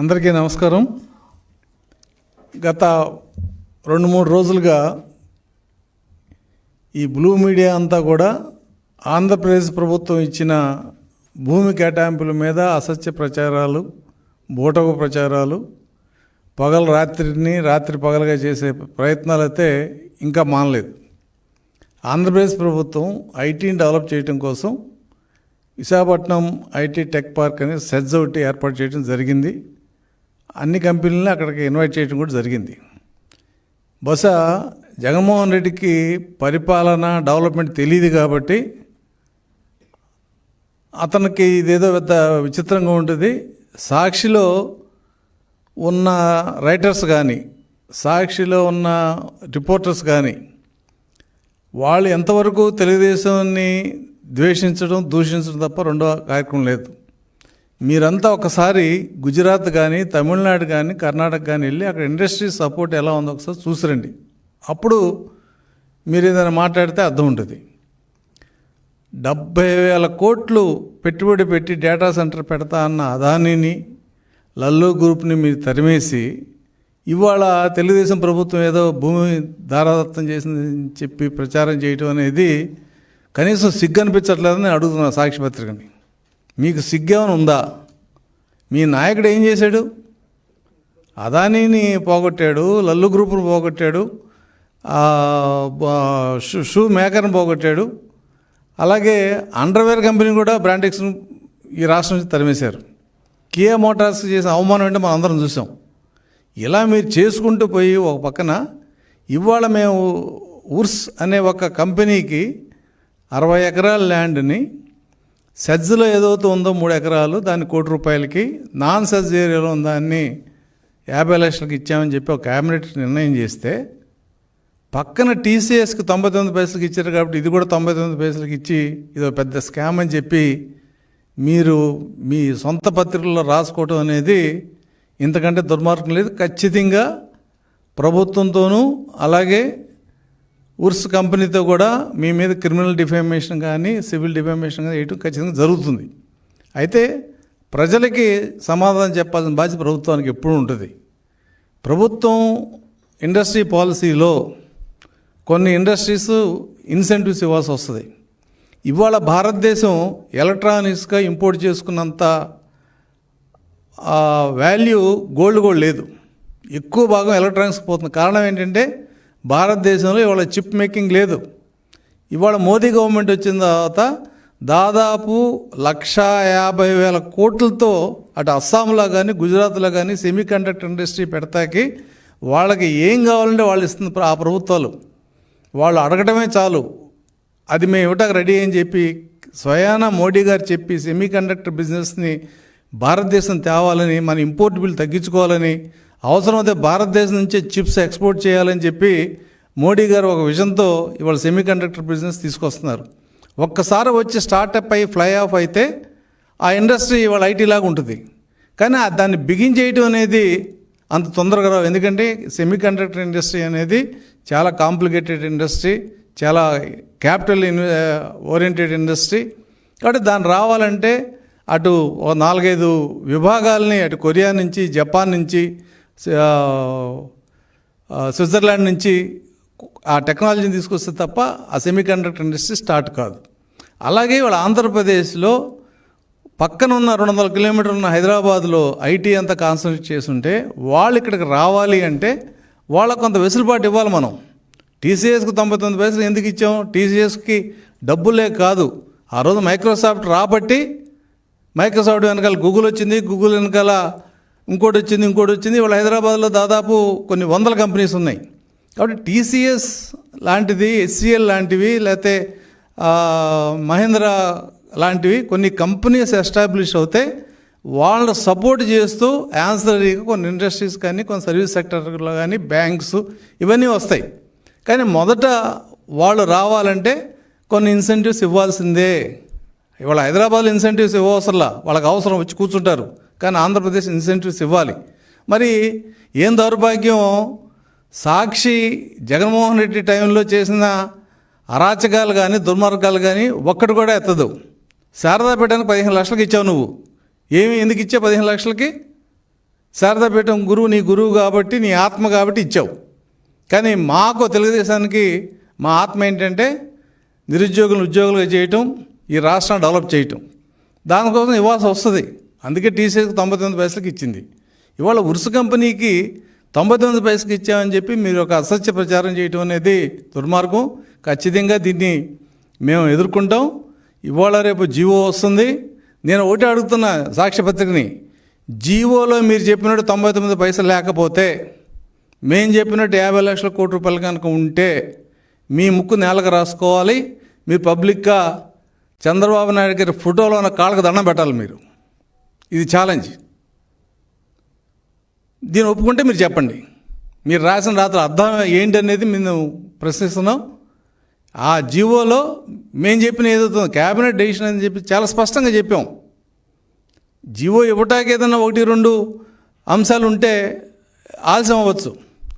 అందరికీ నమస్కారం. గత రెండు మూడు రోజులుగా ఈ బ్లూ మీడియా అంతా కూడా ఆంధ్రప్రదేశ్ ప్రభుత్వం ఇచ్చిన భూమి కేటాయింపుల మీద అసత్య ప్రచారాలు బూటకు ప్రచారాలు పగలు రాత్రిని రాత్రి పగలుగా చేసే ప్రయత్నాలు అయితే ఇంకా మానలేదు. ఆంధ్రప్రదేశ్ ప్రభుత్వం ఐటీని డెవలప్ చేయడం కోసం విశాఖపట్నం ఐటీ టెక్ పార్క్ అని సెజ్ ఒకటి ఏర్పాటు చేయడం జరిగింది. అన్ని కంపెనీలను అక్కడికి ఇన్వైట్ చేయడం కూడా జరిగింది. బహుశా జగన్మోహన్ రెడ్డికి పరిపాలన డెవలప్మెంట్ తెలియదు కాబట్టి అతనికి ఇదేదో పెద్ద విచిత్రంగా ఉంటుంది. సాక్షిలో ఉన్న రైటర్స్ కానీ సాక్షిలో ఉన్న రిపోర్టర్స్ కానీ వాళ్ళు ఎంతవరకు తెలుగుదేశాన్ని ద్వేషించడం దూషించడం తప్ప రెండో కార్యక్రమం లేదు. మీరంతా ఒకసారి గుజరాత్ కానీ తమిళనాడు కానీ కర్ణాటక కానీ వెళ్ళి అక్కడ ఇండస్ట్రీ సపోర్ట్ ఎలా ఉందో ఒకసారి చూసిరండి. అప్పుడు మీరు ఏదైనా మాట్లాడితే అర్థం ఉంటుంది. డెబ్భై వేల కోట్లు పెట్టుబడి పెట్టి డేటా సెంటర్ పెడతా అన్న అదానిని లల్లు గ్రూప్ని మీరు తరిమేసి ఇవాళ తెలుగుదేశం ప్రభుత్వం ఏదో భూమి దారాదత్తం చేసిందని చెప్పి ప్రచారం చేయటం అనేది కనీసం సిగ్గు అనిపించట్లేదని అడుగుతున్నా సాక్షిపత్రికని మీకు సిగ్గేమని ఉందా? మీ నాయకుడు ఏం చేశాడు? అదానీని పోగొట్టాడు లల్లు గ్రూపును పోగొట్టాడు షూ- షూ మేకర్ని పోగొట్టాడు. అలాగే అండర్వేర్ కంపెనీ కూడా బ్రాండెక్స్ను ఈ రాష్ట్రం నుంచి తరిమేశారు. కియా మోటార్స్ చేసిన అవమానం అంటే మనం అందరం చూసాం. ఇలా మీరు చేసుకుంటూ పోయి ఒక పక్కన ఇవాళ మేము ఉర్స్ అనే ఒక కంపెనీకి అరవై ఎకరాల ల్యాండ్ని సజ్జలో ఏదైతే ఉందో మూడు ఎకరాలు దాన్ని కోటి రూపాయలకి నాన్ సజ్జ ఏరియాలో ఉన్న దాన్ని యాభై లక్షలకి ఇచ్చామని చెప్పి ఒక క్యాబినెట్ నిర్ణయం చేస్తే పక్కన టీసీఎస్కి తొంభై తొమ్మిది పైసలకి ఇచ్చారు కాబట్టి ఇది కూడా తొంభై తొమ్మిది పైసలకి ఇచ్చి ఇదో పెద్ద స్కామ్ అని చెప్పి మీరు మీ సొంత పత్రికల్లో రాసుకోవటం అనేది ఇంతకంటే దుర్మార్గం లేదు. ఖచ్చితంగా ప్రభుత్వంతోనూ అలాగే ఉర్స్ కంపెనీతో కూడా మీ మీద క్రిమినల్ డిఫామేషన్ కానీ సివిల్ డిఫామేషన్ కానీ వేయటం ఖచ్చితంగా జరుగుతుంది. అయితే ప్రజలకి సమాధానం చెప్పాల్సిన బాధ్యత ప్రభుత్వానికి ఎప్పుడూ ఉంటుంది. ప్రభుత్వం ఇండస్ట్రీ పాలసీలో కొన్ని ఇండస్ట్రీస్ ఇన్సెంటివ్స్ ఇవ్వాల్సి వస్తుంది. ఇవాళ భారతదేశం ఎలక్ట్రానిక్స్గా ఇంపోర్ట్ చేసుకున్నంత వాల్యూ గోల్డ్ కూడా లేదు. ఎక్కువ భాగం ఎలక్ట్రానిక్స్ పోతుంది. కారణం ఏంటంటే భారతదేశంలో ఇవాళ చిప్ మేకింగ్ లేదు. ఇవాళ మోదీ గవర్నమెంట్ వచ్చిన తర్వాత దాదాపు లక్ష యాభై వేల కోట్లతో అటు అస్సాంలో కానీ గుజరాత్లో కానీ సెమీ కండక్టర్ ఇండస్ట్రీ పెడతాకి వాళ్ళకి ఏం కావాలంటే వాళ్ళు ఇస్తుంది ఆ ప్రభుత్వాలు. వాళ్ళు అడగడమే చాలు. అది మేము ఇవ్వటానికి రెడీ అని చెప్పి స్వయాన మోడీ గారు చెప్పి సెమీ కండక్టర్ బిజినెస్ని భారతదేశం తేవాలని మన ఇంపోర్ట్ బిల్ తగ్గించుకోవాలని అవసరమైతే భారతదేశం నుంచే చిప్స్ ఎక్స్పోర్ట్ చేయాలని చెప్పి మోడీ గారు ఒక విజన్తో ఇవాళ సెమీ కండక్టర్ బిజినెస్ తీసుకొస్తున్నారు. ఒక్కసారి వచ్చి స్టార్టప్ అయ్యి ఫ్లై ఆఫ్ అయితే ఆ ఇండస్ట్రీ ఇవాళ ఐటీ లాగా ఉంటుంది. కానీ దాన్ని బిగిన్ అనేది అంత తొందరగా రావు. ఎందుకంటే సెమీ కండక్టర్ ఇండస్ట్రీ అనేది చాలా కాంప్లికేటెడ్ ఇండస్ట్రీ చాలా క్యాపిటల్ ఇన్ ఓరియంటెడ్ ఇండస్ట్రీ. కాబట్టి దాన్ని రావాలంటే అటు ఓ నాలుగైదు విభాగాల్ని అటు కొరియా నుంచి జపాన్ నుంచి స్విట్జర్లాండ్ నుంచి ఆ టెక్నాలజీని తీసుకొస్తే తప్ప ఆ సెమీకండక్టర్ ఇండస్ట్రీ స్టార్ట్ కాదు. అలాగే వాళ్ళ ఆంధ్రప్రదేశ్లో పక్కన ఉన్న రెండు వందల కిలోమీటర్లు ఉన్న హైదరాబాద్లో ఐటీ అంతా కాన్సన్ట్రేట్ చేస్తుంటే వాళ్ళు ఇక్కడికి రావాలి అంటే వాళ్ళకు కొంత వెసులుబాటు ఇవ్వాలి మనం. టీసీఎస్కి తొంభై తొమ్మిది పైసలు ఎందుకు ఇచ్చాం? టీసీఎస్కి డబ్బులే కాదు. ఆ రోజు మైక్రోసాఫ్ట్ రాబట్టి మైక్రోసాఫ్ట్ వెనకాల గూగుల్ వచ్చింది గూగుల్ వెనకాల ఇంకోటి వచ్చింది ఇంకోటి వచ్చింది ఇవాళ హైదరాబాద్లో దాదాపు కొన్ని వందల కంపెనీస్ ఉన్నాయి. కాబట్టి టీసీఎస్ లాంటిది హెచ్సిఎల్ లాంటివి లేకపోతే మహేంద్ర లాంటివి కొన్ని కంపెనీస్ ఎస్టాబ్లిష్ అవుతే వాళ్ళని సపోర్ట్ చేస్తూ యాన్సరీగా కొన్ని ఇండస్ట్రీస్ కానీ కొన్ని సర్వీస్ సెక్టర్లో కానీ బ్యాంక్స్ ఇవన్నీ వస్తాయి. కానీ మొదట వాళ్ళు రావాలంటే కొన్ని ఇన్సెంటివ్స్ ఇవ్వాల్సిందే. ఇవాళ హైదరాబాద్లో ఇన్సెంటివ్స్ ఇవ్వవసరంలా. వాళ్ళకి అవసరం వచ్చి కూర్చుంటారు. కానీ ఆంధ్రప్రదేశ్ ఇన్సెంటివ్స్ ఇవ్వాలి. మరి ఏం దౌర్భాగ్యం? సాక్షి జగన్మోహన్ రెడ్డి టైంలో చేసిన అరాచకాలు కానీ దుర్మార్గాలు కానీ ఒక్కటి కూడా ఎత్తదు. శారదాపీఠానికి పదిహేను లక్షలకి ఇచ్చావు నువ్వు. ఏమి ఎందుకు ఇచ్చావు పదిహేను లక్షలకి? శారదాపీఠం గురువు నీ గురువు కాబట్టి నీ ఆత్మ కాబట్టి ఇచ్చావు. కానీ మాకు తెలుగుదేశానికి మా ఆత్మ ఏంటంటే నిరుద్యోగులను ఉద్యోగులుగా చేయటం ఈ రాష్ట్రాన్ని డెవలప్ చేయటం. దానికోసం ఇవ్వాల్సి వస్తుంది. అందుకే టీసీఎస్కి తొంభై తొమ్మిది పైసలకి ఇచ్చింది. ఇవాళ ఉరుసు కంపెనీకి తొంభై తొమ్మిది పైసలకి ఇచ్చామని చెప్పి మీరు ఒక అసత్య ప్రచారం చేయటం అనేది దుర్మార్గం. ఖచ్చితంగా దీన్ని మేము ఎదుర్కొంటాం. ఇవాళ రేపు జీవో వస్తుంది. నేను ఒకటి అడుగుతున్న సాక్ష్యపత్రికని జీవోలో మీరు చెప్పినట్టు తొంభై తొమ్మిది పైసలు లేకపోతే మేము చెప్పినట్టు యాభై లక్షల కోటి రూపాయలు కనుక ఉంటే మీ ముక్కు నేలకు రాసుకోవాలి. మీరు పబ్లిక్గా చంద్రబాబు నాయుడు గారి ఫోటోలో ఉన్న కాళ్ళకు దండం పెట్టాలి మీరు. ఇది ఛాలెంజ్ దీన్ని ఒప్పుకుంటే మీరు చెప్పండి. మీరు రాసిన రాత్రి అర్థం ఏంటి అనేది మేము ప్రశ్నిస్తున్నాం. ఆ జీవోలో మేము చెప్పిన ఏదవుతుందో క్యాబినెట్ డెసిషన్ అని చెప్పి చాలా స్పష్టంగా చెప్పాం. జీవో ఇవ్వటానికి ఏదైనా ఒకటి రెండు అంశాలు ఉంటే ఆలస్యం అవ్వచ్చు.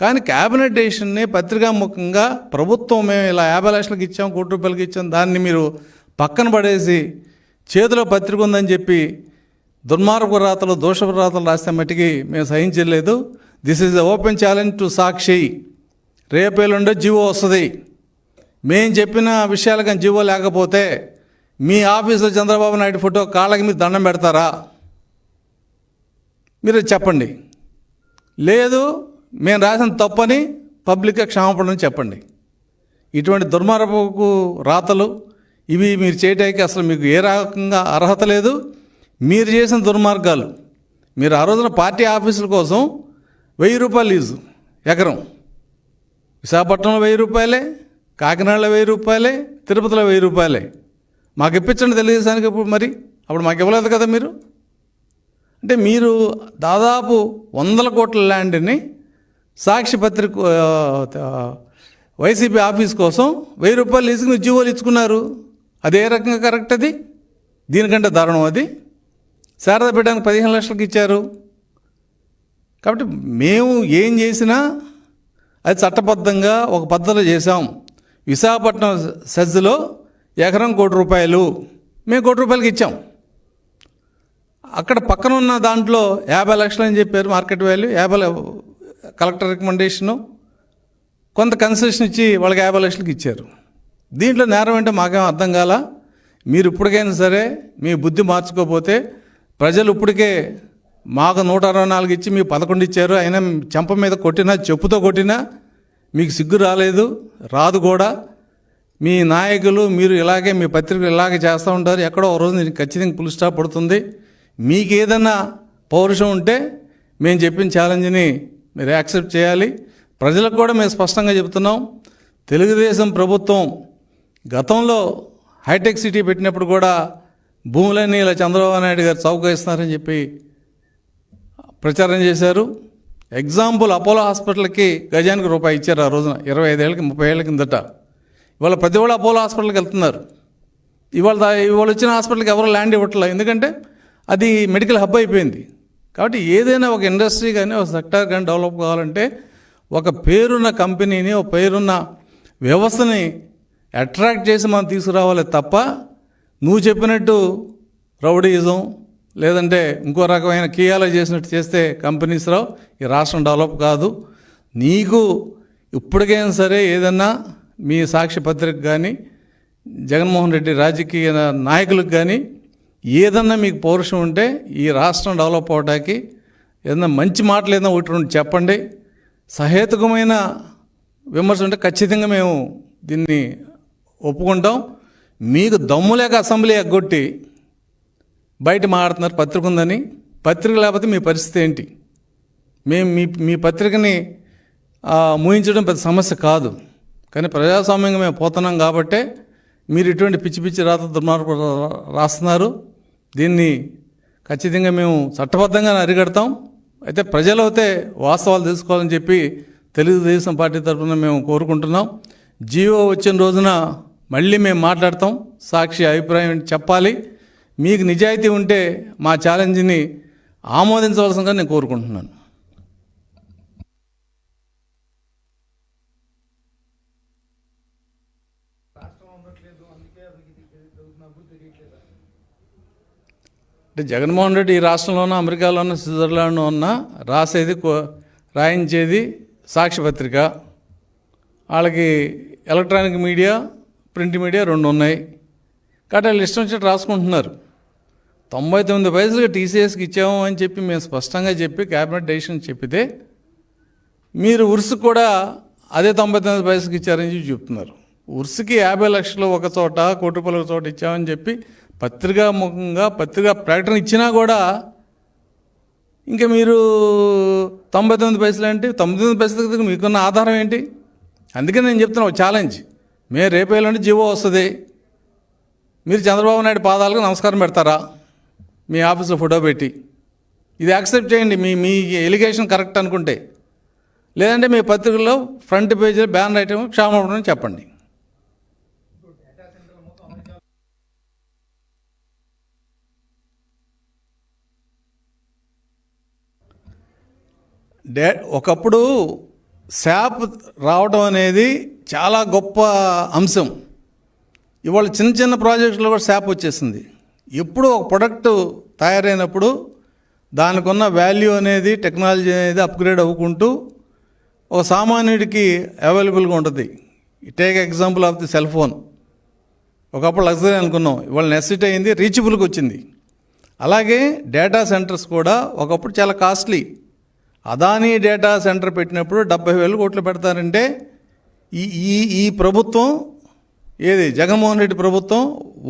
కానీ క్యాబినెట్ డెసిషన్ని పత్రికాముఖంగా ప్రభుత్వం మేము ఇలా యాభై లక్షలకు ఇచ్చాం కోటి రూపాయలకి ఇచ్చాం దాన్ని మీరు పక్కన పడేసి చేతిలో పత్రిక ఉందని చెప్పి దుర్మార్గ రాతలు దోషపు రాతలు రాస్తే మట్టికి మేము సహించలేదు this is open challenge to Sakshi. రేపేలుండే GO వస్తుంది. మేము చెప్పిన విషయాలు కానీ జీవో లేకపోతే మీ ఆఫీసులో చంద్రబాబు నాయుడు ఫోటో కాళ్ళకి మీరు దండం పెడతారా? మీరు చెప్పండి. లేదు మేము రాసిన తప్పని పబ్లిక్గా క్షమాపణ చెప్పండి. ఇటువంటి దుర్మార్గపు రాతలు ఇవి మీరు చేయడానికి అసలు మీకు ఏ రకంగా అర్హత లేదు. మీరు చేసిన దుర్మార్గాలు. మీరు ఆ రోజున పార్టీ ఆఫీసుల కోసం వెయ్యి రూపాయలు లీజు ఎకరం. విశాఖపట్నంలో వెయ్యి రూపాయలే కాకినాడలో వెయ్యి రూపాయలే తిరుపతిలో వెయ్యి రూపాయలే. మాకు ఇప్పించండి తెలుగుదేశానికి ఇప్పుడు మరి. అప్పుడు మాకు ఇవ్వలేదు కదా మీరు? అంటే మీరు దాదాపు వందల కోట్ల ల్యాండ్ని సాక్షి పత్రిక వైసీపీ ఆఫీస్ కోసం వెయ్యి రూపాయలు లీజుకుని జీవోలు ఇచ్చుకున్నారు. అది ఏ రకంగా కరెక్ట్ అది? దీనికంటే దారుణం అది? శారదా పదిహేను లక్షలకు ఇచ్చారు. కాబట్టి మేము ఏం చేసినా అది చట్టబద్ధంగా ఒక పద్ధతిలో చేసాం విశాఖపట్నం సెజ్లో ఎకరం కోటి రూపాయలు మేము కోటి రూపాయలకి ఇచ్చాం. అక్కడ పక్కన ఉన్న దాంట్లో యాభై లక్షలు అని చెప్పారు మార్కెట్ వాల్యూ యాభై కలెక్టర్ రికమెండేషను కొంత కన్సెషన్ ఇచ్చి వాళ్ళకి యాభై లక్షలకి ఇచ్చారు. దీంట్లో నేరం అంటే మాకేం అర్థం కాల? మీరు ఇప్పటికైనా సరే మీ బుద్ధి మార్చుకోపోతే ప్రజలు ఇప్పటికే మాకు నూట అరవై నాలుగు ఇచ్చి మీకు పదకొండు ఇచ్చారు. అయినా చెంప మీద కొట్టినా చెప్పుతో కొట్టినా మీకు సిగ్గు రాలేదు రాదు కూడా. మీ నాయకులు మీరు ఇలాగే మీ పత్రికలు ఇలాగే చేస్తూ ఉంటారు. ఎక్కడో ఒక రోజు నేను ఖచ్చితంగా పుల్ స్టాప్ పడుతుంది. మీకు ఏదైనా పౌరుషం ఉంటే మేము చెప్పిన ఛాలెంజ్ని మీరు యాక్సెప్ట్ చేయాలి. ప్రజలకు కూడా మేము స్పష్టంగా చెబుతున్నాం. తెలుగుదేశం ప్రభుత్వం గతంలో హైటెక్ సిటీ పెట్టినప్పుడు కూడా భూములన్నీ ఇలా చంద్రబాబు నాయుడు గారు చౌక ఇస్తున్నారని చెప్పి ప్రచారం చేశారు. ఎగ్జాంపుల్ అపోలో హాస్పిటల్కి గజానికి రూపాయి ఇచ్చారు ఆ రోజున ఇరవై ఐదేళ్ళకి ముప్పై ఏళ్ళ కిందట. ఇవాళ ప్రతి వాళ్ళు అపోలో హాస్పిటల్కి వెళ్తున్నారు. ఇవాళ ఇవాళ వచ్చిన హాస్పిటల్కి ఎవరు ల్యాండ్ ఇవ్వట్లేదు. ఎందుకంటే అది మెడికల్ హబ్ అయిపోయింది. కాబట్టి ఏదైనా ఒక ఇండస్ట్రీ కానీ ఒక సెక్టార్ కానీ డెవలప్ కావాలంటే ఒక పేరున్న కంపెనీని ఒక పేరున్న వ్యవస్థని అట్రాక్ట్ చేసి మనం తీసుకురావాలి తప్ప నువ్వు చెప్పినట్టు రౌడీయిజం లేదంటే ఇంకో రకమైన కీయాలు చేసినట్టు చేస్తే కంపెనీస్ రావు ఈ రాష్ట్రం డెవలప్ కాదు. నీకు ఇప్పటికైనా సరే ఏదన్నా మీ సాక్షి పత్రిక కానీ జగన్మోహన్ రెడ్డి రాజకీయ నాయకులకు కానీ ఏదన్నా మీకు పౌరుషం ఉంటే ఈ రాష్ట్రం డెవలప్ అవడానికి ఏదన్నా మంచి మాటలు ఏదైనా ఒకటి రెండు చెప్పండి. సహేతుకమైన విమర్శ ఉంటే ఖచ్చితంగా మేము దీన్ని ఒప్పుకుంటాం. మీకు దమ్ము లేక అసెంబ్లీ ఎగ్గొట్టి బయట మాట్లాడుతున్నారు పత్రిక ఉందని. పత్రిక లేకపోతే మీ పరిస్థితి ఏంటి? మేము మీ మీ పత్రికని మూయించడం పెద్ద సమస్య కాదు. కానీ ప్రజాస్వామ్యంగా మేము పోతున్నాం కాబట్టే మీరు ఇటువంటి పిచ్చి పిచ్చి రాత దుర్మార్గ రాస్తున్నారు. దీన్ని ఖచ్చితంగా మేము చట్టబద్ధంగా అరిగడతాం అయితే ప్రజలు అయితే వాస్తవాలు తెలుసుకోవాలని చెప్పి తెలుగుదేశం పార్టీ తరఫున మేము కోరుకుంటున్నాం. జియో వచ్చిన రోజున మళ్ళీ మేము మాట్లాడతాం. సాక్షి అభిప్రాయం చెప్పాలి. మీకు నిజాయితీ ఉంటే మా ఛాలెంజ్ని ఆమోదించవలసిందిగా నేను కోరుకుంటున్నాను. అంటే జగన్మోహన్ రెడ్డి ఈ రాష్ట్రంలోనూ అమెరికాలోనూ స్విట్జర్లాండ్లో ఉన్న రాసేది కో- రాయించేది సాక్షిపత్రిక వాళ్ళకి ఎలక్ట్రానిక్ మీడియా ప్రింట్ మీడియా రెండు ఉన్నాయి. కాబట్టి వాళ్ళు ఇష్టం వచ్చి రాసుకుంటున్నారు. తొంభై తొమ్మిది పైసలు టీసీఎస్కి ఇచ్చాము అని చెప్పి మేము స్పష్టంగా చెప్పి క్యాబినెట్ డెసిషన్ చెప్పితే మీరు ఉరుసు కూడా అదే తొంభై తొమ్మిది పైసలకి ఇచ్చారని చెప్పి చెప్తున్నారు. ఉరుసుకి యాభై లక్షలు ఒక చోట కోటి రూపాయలు ఒక చోట ఇచ్చామని చెప్పి పత్రికా ముఖంగా పత్రికా ప్రకటన ఇచ్చినా కూడా ఇంకా మీరు తొంభై తొమ్మిది పైసలు అంటే తొంభై తొమ్మిది పైసల మీకున్న ఆధారం ఏంటి? అందుకే నేను చెప్తున్నా ఒక ఛాలెంజ్ మేము రేపు జీవో వస్తుంది. మీరు చంద్రబాబు నాయుడు పాదాలకు నమస్కారం పెడతారా? మీ ఆఫీస్లో ఫోటో పెట్టి. ఇది యాక్సెప్ట్ చేయండి. మీ మీ ఎలిగేషన్ కరెక్ట్ అనుకుంటే. లేదంటే మీ పత్రికల్లో ఫ్రంట్ పేజీలో బ్యాన్ ఐటమ్ క్షామం చెప్పండి. డే ఒకప్పుడు శాప్ రావడం అనేది చాలా గొప్ప అంశం. ఇవాళ చిన్న చిన్న ప్రాజెక్టులో కూడా శాప్ వచ్చేసింది. ఎప్పుడు ఒక ప్రొడక్ట్ తయారైనప్పుడు దానికి ఉన్న వాల్యూ అనేది టెక్నాలజీ అనేది అప్గ్రేడ్ అవ్వుకుంటూ ఒక సామాన్యుడికి అవైలబుల్గా ఉంటుంది. Take example of the cell phone. ఒకప్పుడు లగ్జరీ అనుకున్నాం. ఇవాళ నెసెసిటీ అయింది రీచబుల్కి వచ్చింది. అలాగే డేటా సెంటర్స్ కూడా ఒకప్పుడు చాలా కాస్ట్లీ. అదానీ డేటా సెంటర్ పెట్టినప్పుడు డెబ్బై వేలు కోట్లు పెడతారంటే ఈ ఈ ఈ ప్రభుత్వం ఏది జగన్మోహన్ రెడ్డి ప్రభుత్వం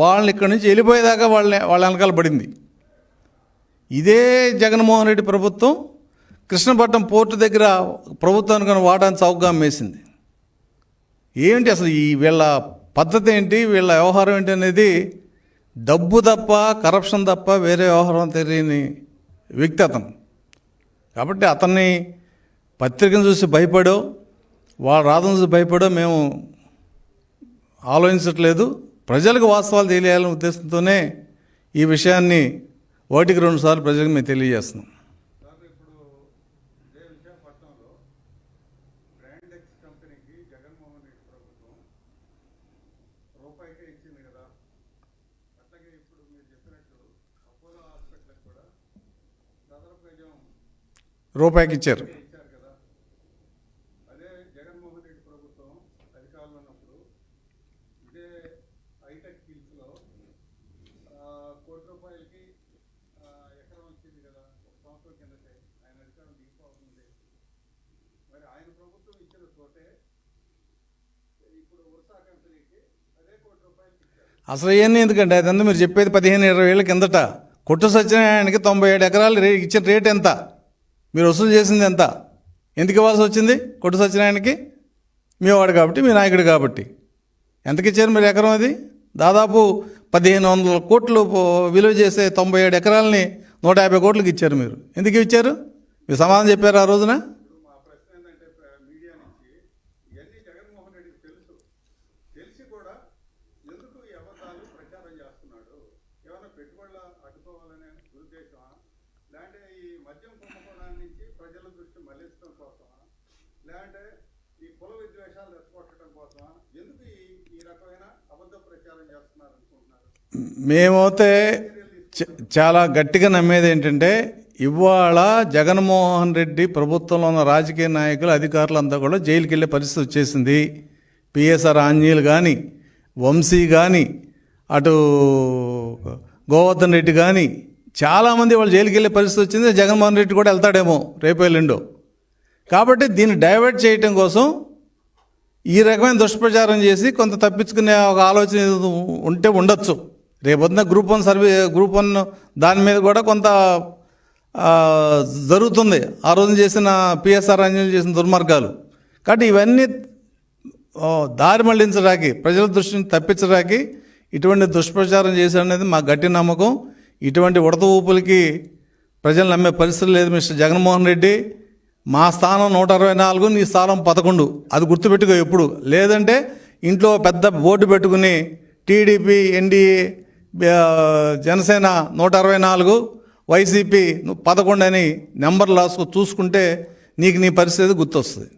వాళ్ళని ఇక్కడి నుంచి వెళ్ళిపోయేదాకా వాళ్ళని వాళ్ళ వెనకాల పడింది. ఇదే జగన్మోహన్ రెడ్డి ప్రభుత్వం కృష్ణపట్నం పోర్టు దగ్గర ప్రభుత్వానికి వాడడానికి చౌకగా అమ్మేసింది ఏంటి అసలు ఈ వీళ్ళ పద్ధతి ఏంటి వీళ్ళ వ్యవహారం ఏంటి అనేది డబ్బు తప్ప కరప్షన్ తప్ప వేరే వ్యవహారం తెలియని వ్యక్తి అతను. కాబట్టి అతన్ని పత్రికను చూసి భయపడో వాళ్ళ రాధను చూసి భయపడో మేము ఆలోచించట్లేదు. ప్రజలకు వాస్తవాలు తెలియాలనే ఉద్దేశంతోనే ఈ విషయాన్ని ఒకటికి రెండు సార్లు ప్రజలకు మేము తెలియజేస్తున్నాం. అట్లాగే ఇప్పుడు మీరు అపోలో కూడా రూపాయికి ఇచ్చారు. అసలు ఇవన్నీ ఎందుకంటే అదంతా మీరు చెప్పేది పదిహేను ఇరవై ఏళ్ళ కిందట. కొట్టు సత్యనారాయణకి తొంభై ఏడు ఎకరాలు రే ఇచ్చిన రేట్ ఎంత? మీరు వసూలు చేసింది ఎంత? ఎందుకు ఇవ్వాల్సి వచ్చింది? కొట్టు సత్యనారాయణకి? మీ వాడు కాబట్టి మీ నాయకుడు కాబట్టి. ఎంతకి ఇచ్చారు మీరు ఎకరం అది? దాదాపు పదిహేను వందల కోట్లు విలువ చేసే తొంభై ఏడు ఎకరాలని నూట యాభై కోట్లకి ఇచ్చారు మీరు. ఎందుకు ఇచ్చారు? మీరు సమాధానం చెప్పారు ఆ రోజున? ఎందుకు ఈ అబద్ధాలు ప్రచారం చేస్తున్నాడు? ఏమైనా అడ్డుకోవాలనే లేదంటే ఈ మద్యం కుంభకోణాల నుంచి ప్రజల దృష్టి మళ్ళించడం కోసమా? లేదంటే ఈ కుల విద్వేషాలు రెచ్చగొట్టడం కోసమా? ఎందుకు ఈ రకమైన అబద్ధ ప్రచారం చేస్తున్నారు అనుకుంటున్నారు? మేమైతే చాలా గట్టిగా నమ్మేది ఏంటంటే ఇవాళ జగన్మోహన్ రెడ్డి ప్రభుత్వంలో ఉన్న రాజకీయ నాయకులు అధికారులు అంతా కూడా జైలుకి వెళ్ళే పరిస్థితి వచ్చేసింది. పిఎస్ఆర్ ఆంజనేయులు కానీ వంశీ కానీ అటు గోవర్ధన్ రెడ్డి కానీ చాలామంది వాళ్ళు జైలుకి వెళ్ళే పరిస్థితి వచ్చింది. జగన్మోహన్ రెడ్డి కూడా వెళ్తాడేమో రేపు ఎల్లుండో. కాబట్టి దీన్ని డైవర్ట్ చేయటం కోసం ఈ రకమైన దుష్ప్రచారం చేసి కొంత తప్పించుకునే ఒక ఆలోచన ఉంటే ఉండొచ్చు. రేపొద్దున group one survey group one దాని మీద కూడా కొంత జరుగుతుంది. ఆ రోజు చేసిన పిఎస్ఆర్ అంజలి చేసిన దుర్మార్గాలు. కాబట్టి ఇవన్నీ దారి మళ్ళించడానికి ప్రజల దృష్టిని తప్పించడానికి ఇటువంటి దుష్ప్రచారం చేశారనేది మా గట్టి నమ్మకం. ఇటువంటి ఉడత ఊపులకి ప్రజలు నమ్మే పరిస్థితి లేదు మిస్టర్ జగన్మోహన్ రెడ్డి. మా స్థానం నూట అరవై నాలుగు నీ స్థానం పదకొండు. అది గుర్తుపెట్టుకో ఎప్పుడు. లేదంటే ఇంట్లో పెద్ద బోర్డు పెట్టుకుని టీడీపీ ఎన్డీఏ జనసేన నూట అరవై నాలుగు వైసీపీ పదకొండు అని నెంబర్ లాసుకు చూసుకుంటే నీకు నీ పరిస్థితి గుర్తొస్తుంది.